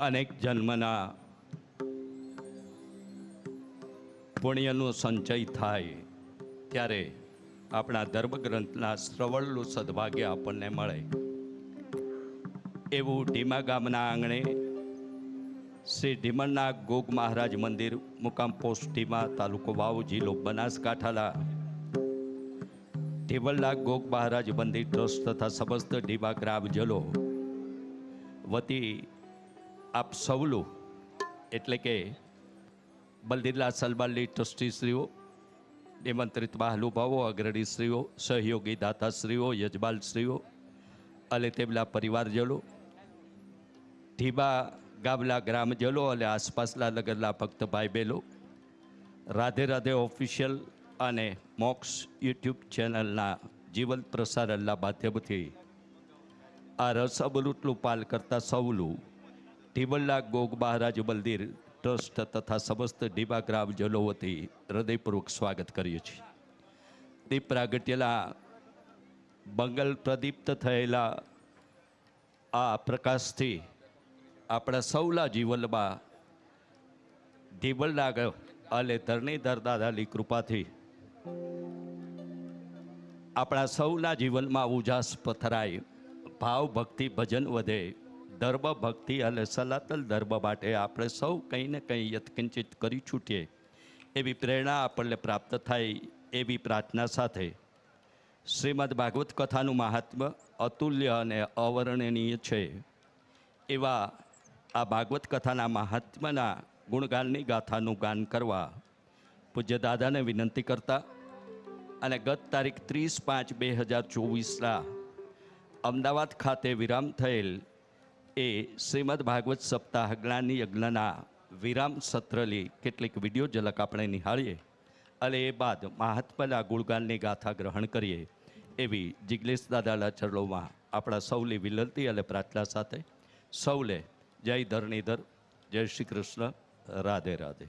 અનેક જન્મના પુણ્યનો સંચય થાય ત્યારે આપણા ધર્મગ્રંથના શ્રવણનું સદભાગ્ય આપણને મળે. એવું ઢીમા ગામના આંગણે શ્રી ઢીમણના ગોગ મહારાજ મંદિર મુકામ પોસ્ટ ઢીમા તાલુકો વાવ જિલ્લો બનાસકાંઠાના ઢીમણના ગોગ મહારાજ મંદિર ટ્રસ્ટ તથા સમસ્ત ઢીમા ગ્રામજનો વતી આપ સૌલું એટલે કે બલદીલા સલબાલી ટ્રસ્ટીશ્રીઓ, નિમંત્રિત મહાનુભાવો, અગ્રણીશ્રીઓ, સહયોગી દાતાશ્રીઓ, યજમાનશ્રીઓ અને તેમના પરિવારજનો ઢીબા ગામના ગ્રામજનો અને આસપાસના નગરના ભક્ત ભાઈ બહેનો રાધે રાધે ઓફિશિયલ અને મોક્સ યુટ્યુબ ચેનલના જીવંત પ્રસારણના માધ્યમથી આ રસ અમૃતનું પાલ કરતા સૌનું ઢીમલના ગોગ મહારાજ મંદિર ટ્રસ્ટ તથા સમસ્ત ઢીબા ગ્રામજનો વતી હૃદયપૂર્વક સ્વાગત કરીએ છીએ. દીપ પ્રાગટ્યલા મંગલ પ્રદીપ્ત થયેલા આ પ્રકાશથી આપણા સૌના જીવનમાં ગ- અને ધરણીધર દાદાની કૃપાથી આપણા સૌના જીવનમાં ઉજાસ પથરાય ભાવ ભક્તિ ભજન વધે ધર્મ ભક્તિ અને સનાતન ધર્મ માટે આપણે સૌ કંઈ ને કંઈ યથકિંચિત કરી છૂટીએ. એવી પ્રેરણા આપણને પ્રાપ્ત થાય એવી પ્રાર્થના સાથે. શ્રીમદ ભાગવત કથાનું મહાત્મ્ય અતુલ્ય અને અવર્ણનીય છે. એવા આ ભાગવત કથાના મહાત્મ્યના ગુણગાનની ગાથાનું ગાન કરવા પૂજ્ય દાદાને વિનંતી કરતા અને ગત તારીખ ત્રીસ પાંચ બે હજાર ચોવીસના અમદાવાદ ખાતે વિરામ થયેલ એ શ્રીમદ ભાગવત સપ્તાહ જ્ઞાની યજ્ઞના વિરામ સત્રની કેટલીક વીડિયો ઝલક આપણે નિહાળીએ. અને એ બાદ મહાત્માના ગુણગાનની ગાથા ગ્રહણ કરીએ એવી જિગ્નેશ દાદાના ચરણોમાં આપણા સૌની વિનંતી અને પ્રાર્થના સાથે. સૌલે જય ધરણીધર, જય શ્રી કૃષ્ણ, રાધે રાધે.